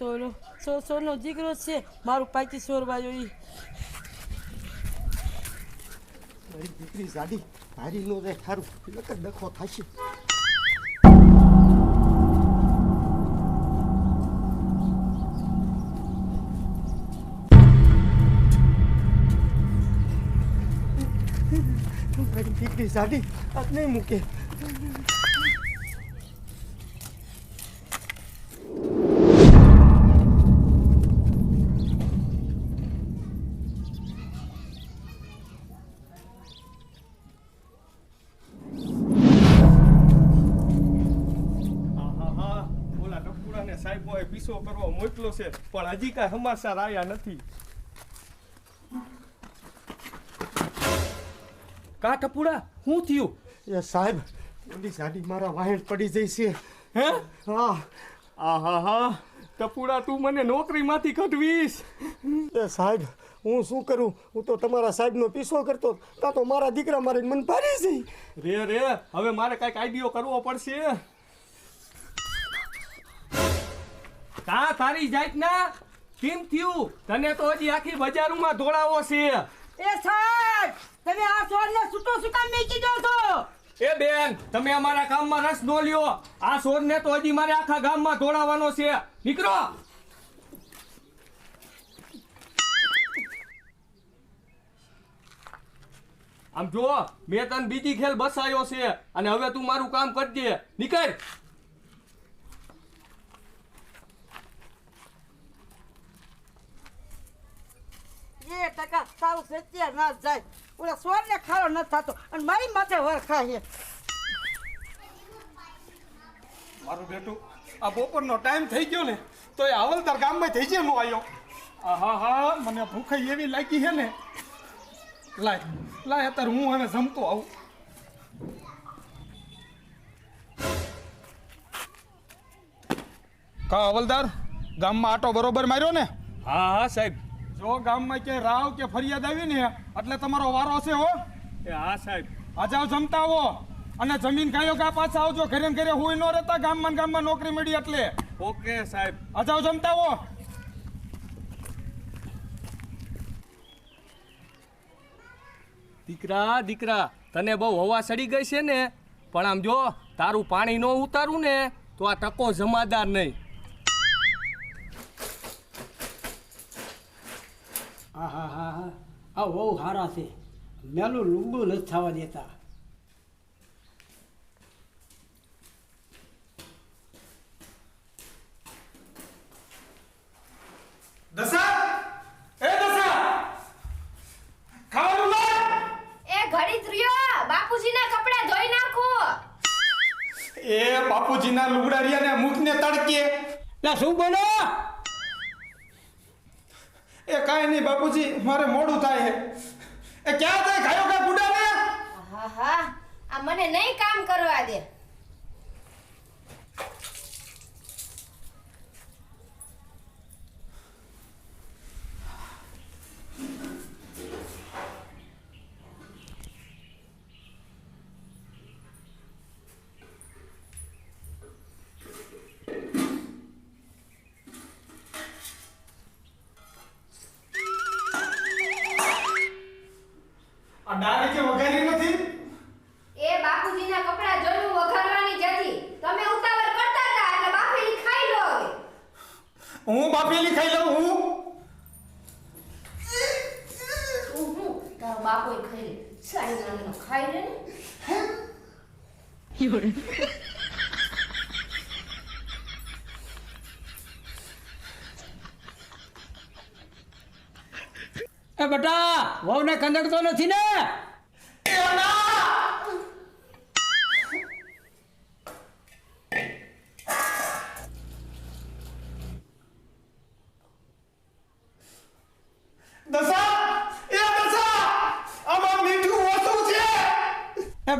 તો સો સોરનો દીકરો છે મારું પાકી સોર બાજુ મારી દીકરી જાડી હારી નો રે થારું નકર ડખો થશે મારી દીકરી જાડી આજ નહીં મૂકે સાહેબોએ કરવો મોકલો છે. પણ હજી કાંઈ સમાચાર આવ્યા નથી. કા ટપુડા શું થયું? એ સાહેબ ઓલી સાડી મારા વાહેણ પડી જઈ છે. હે? હા. આહાહા ટપુડા તું મને નોકરીમાંથી કઢવીશ. એ સાહેબ હું શું કરું? હું તો તમારા સાહેબનો પીછો કરતો કાં તો મારા દીકરા મારી મન ભારી જઈ રે રે. હવે મારે કાંઈક આઈડિયો કરવો પડશે. કા તારી જાત ના કેમ થયું? તને તો હજી આખી બજારમાં ધોળાવો છે. એ સાહેબ તમે આ સોરને છૂટો કામ મેકી દો છો? એ બેન તમે અમારા કામમાં રસ નો લ્યો. આ સોરને તો હજી મારે આખા ગામમાં દોડાવવાનો છે. નીકળો. આમ જો મેં તને બીજી ખેલ બસાયો છે. અને હવે તું મારું કામ કરજે. નીકળ એ ટકા સાવ સત્યા ના જાય. ઓલા સોરને ખારો ન થતો. અને મારી માથે વરખા છે. મારું બેટું આ બપોરનો ટાઈમ થઈ ગયો ને તો એ હવલદાર ગામમાં થઈ જાય હું આવ્યો હા હા મને ભૂખ એવી લાગી છે ને. લાય લાય અત્યારે હું હવે જમતો આવું. કા હવલદાર ગામમાં આટો બરોબર માર્યો ને? હા હા સાહેબ. જો ગામમાં કે રાવ કે ફરિયાદ આવી ને એટલે તમારો વારો છે હો. એ હા સાહેબ. આ જમતા હો. અને જમીન ગાયો ગા પાછા આવજો ઘરે ઘરે હોય ન રહેતા ગામમાં ગામમાં નોકરી મળી એટલે. ઓકે સાહેબ. આ જમતા હો. દીકરા દીકરા તને બહુ હવા સડી ગઈ છે ને? પણ આમ જો તારું પાણી ન ઉતારું ને તો આ ટકો જમાદાર નહીં હા હા હા હા આ બહુ સારા છે. મેલું લુગડું નથી થવા દેતા. એ બાપુજીના કપડા ધોઈ નાખો. એ બાપુજીના લુગડા રહ્યા ને મુખને તડકે. શું બોલો? એ કાંઈ નહીં બાપુજી, મારે મોડું થાય હે એ ક્યાં જાય ખાયો કા બુડા ને હા હા, આ મને નહીં કામ કરવા દે. આ ડાળી કે વઘારી નથી? એ બાપુજીના કપડા જોયું વઘારવાની જતી તમે ઉતાવળ કરતા હતા એટલે બાફેલી ખાઈ લો હવે. હું બાફેલી ખાઈ લઉં હું? તું હું તારો બાપોય ખાઈ લે. સારી ખાઈ લે ને. એ બેટા વહુને કંદડતો નથી ને?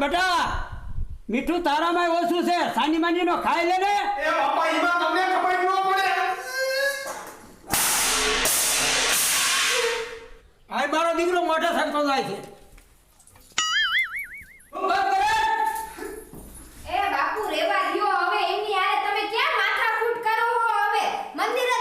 બેટા મીઠું તારામાં ઓછું છે. સાની માની નો ખાઈ લે ને. એ બાપા ઈમાં તમને ખબર આ મારો દીકરો મોઢે સરતો જાય છે એ બાપુ રેવા દ્યો હવે એની યારે તમે ક્યાં માથાકૂટ કરો હો હવે મંદિરે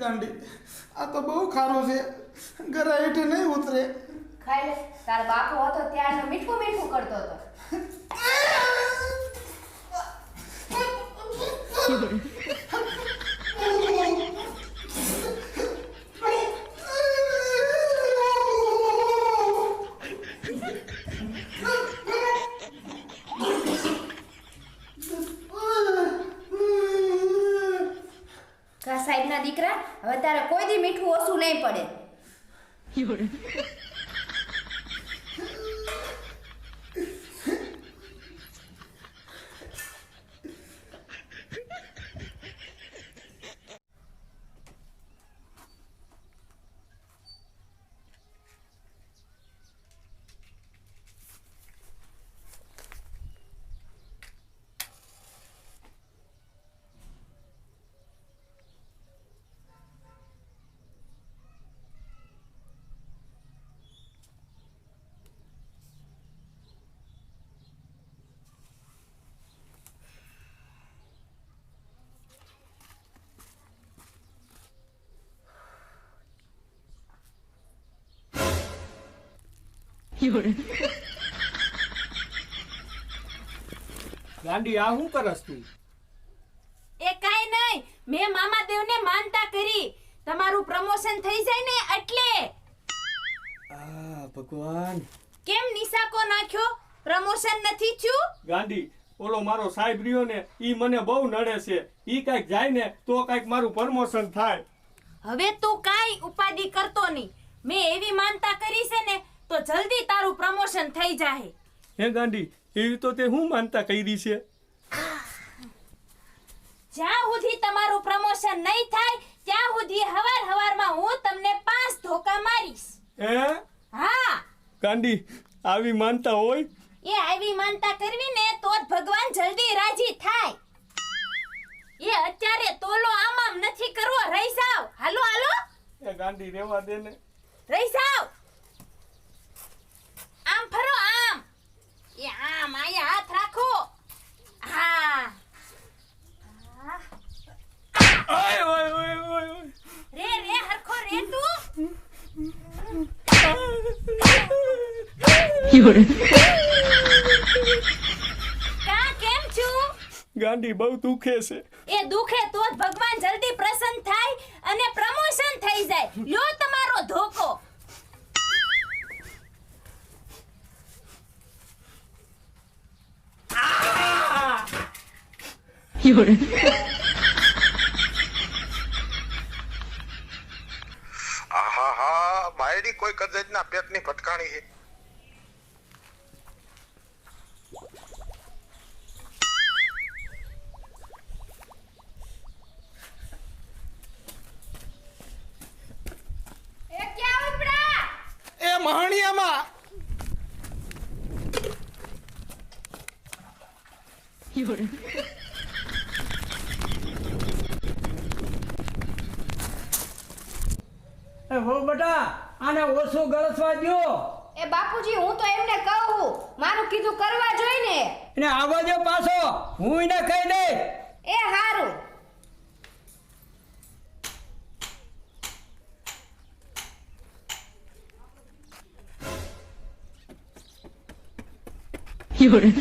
ગાંડી આ તો બહુ ખારો છે. ઘરે હેઠે નહીં ઉતરે. ખાઈ લે. તારો બાપુ હતો ત્યારે મીઠું મીઠું કરતો હતો. કા સાહેબના દીકરા હવે તારે કોઈ દી મીઠું ઓછું નહીં પડે. ગાંડી આ શું કરસ તું? એ કાઈ નહીં મેં મામા દેવને માનતા કરી. તમારું પ્રમોશન થઈ જાય ને એટલે. આ ભગવાન. કેમ નિશાકો નાખ્યો? પ્રમોશન નથી થયું? ગાંડી ઓલો મારો સાહેબ રહ્યો ને ઈ મને બહુ નડે છે. ઈ કાંઈક જાય ને તો કાઈક મારું પ્રમોશન થાય. હવે તું કાઈ ઉપાધિ કરતો નહીં. મેં એવી માનતા કરી છે ને તો જલ્દી તારું પ્રમોશન થઈ જાય હે ગાંડી એવી તો તે હું માનતા કરી છે? જ્યાં સુધી તમારું પ્રમોશન નહીં થાય ત્યાં સુધી હવાર હવારમાં હું તમને પાંચ ધોકા મારીશ. હે? હા. ગાંડી આવી માનતા હોય? એ આવી માનતા કરવી ને તો જ ભગવાન જલ્દી રાજી થાય. એ અત્યારે તોલો આમ આમ નથી કરવો રહી જાવ હાલો હાલો. એ ગાંડી રેવા દે ને. રહી જાવ આમ ફરો આમ. એ આમ આયા હાથ રાખો. હા. હા. ઓય ઓય ઓય ઓય ઓય. રે રે હરખો રે તું. કા કેમ છું? ગાંડી બહુ દુખે છે. એ દુખે તો જ આહા હા બાયડી કોઈ કદાચના પેટની ભટકાણી છે એ એ મહાણિયામાં. હો બેટા આને ઓછું ગળસવા દ્યો. એ બાપુજી હું તો એમને કહું. મારું કીધું કરવા જોઈ ને એને આવવા દો પાછો. હું એને કહી દે એ હારું. Fiore.